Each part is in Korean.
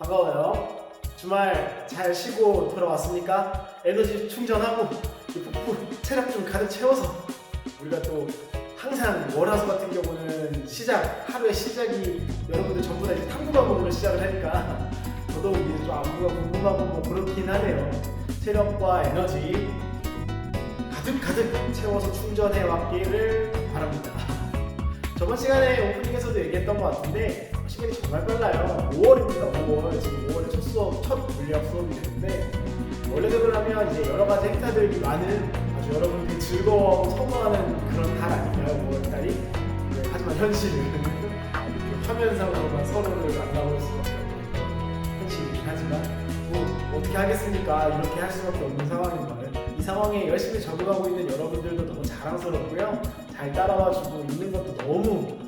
반가워요. 주말 잘 쉬고 돌아왔습니까? 에너지 충전하고 체력 좀 가득 채워서 우리가 또 항상 월화수 같은 경우는 시작 하루의 시작이 여러분들 전부 다 이제 탐구과목으로 시작을 하니까 저도 이제 좀 안무가 궁금하고 뭐 그렇긴 하네요. 체력과 에너지 가득 가득 채워서 충전해 왔기를 바랍니다. 저번 시간에 오프닝에서도 얘기했던 것 같은데 시간이 정말 빨라요. 5월입니다. 5월 지금 5월에 첫 수업, 첫 물리학 수업이 되는데 원래대로 하면 이제 여러 가지 행사들이 많은 아주 여러분들이 즐거워 선호하는 그런 달 아닌가요? 5월 달이. 네, 하지만 현실은 이렇게 화면상으로만 서로를 만나볼 수밖에 없는 현실이긴 하지만 뭐 어떻게 하겠습니까? 이렇게 할 수밖에 없는 상황인 걸. 이 상황에 열심히 적응하고 있는 여러분들도 너무 자랑스럽고요. 잘 따라와 주고 있는 것도 너무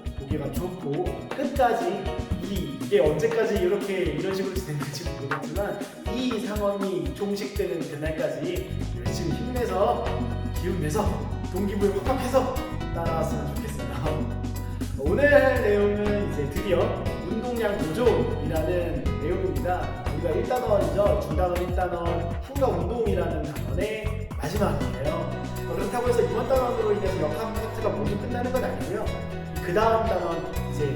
좋고 끝까지 이, 이게 언제까지 이렇게 이런 식으로 진행될지 모르겠지만 이 상황이 종식되는 그날까지 열심히 힘내서 기운 내서 동기부여 확 해서 따라왔으면 좋겠어요. 오늘 할 내용은 이제 드디어 운동량 보조이라는 내용입니다. 우리가 1단원이죠. 중단원 1단원 힘과 운동이라는 단원의 마지막이에요. 어, 그렇다고 해서 이번 단원으로 인해서 역학 파트가 모두 끝나는 건 아니고요. 그 다음 단원 이제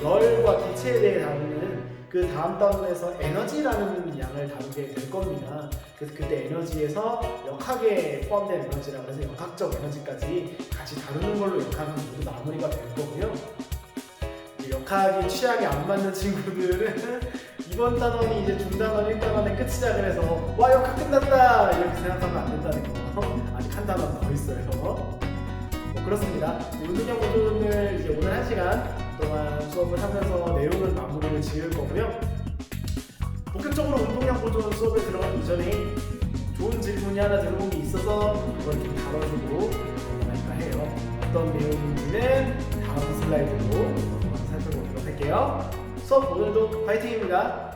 열과 기체에 대해 다루는 그 다음 단원에서 에너지라는 양을 다루게 될 겁니다. 그래서 그때 에너지에서 역학에 포함된 에너지라고 해서 역학적 에너지까지 같이 다루는 걸로 역학은 모두 마무리가 될 거고요. 역학이 취향에 안 맞는 친구들은 이번 단원이 이제 중단원 1단원의 끝이자 그래서 와 역학 끝났다 이렇게 생각하면 안 된다는 거 아직 한 단원 더 있어요 뭐 그렇습니다. 운동량 보존을 이제 오늘 한 시간 동안 수업을 하면서 내용을 마무리를 지을 거고요. 본격적으로 운동량 보존 수업에 들어가기 이전에 좋은 질문이 하나 들어온 게 있어서 그걸 좀 다뤄주고 할까 해요. 어떤 내용인지는 다음 슬라이드로 살펴보도록 할게요. 수업 오늘도 파이팅입니다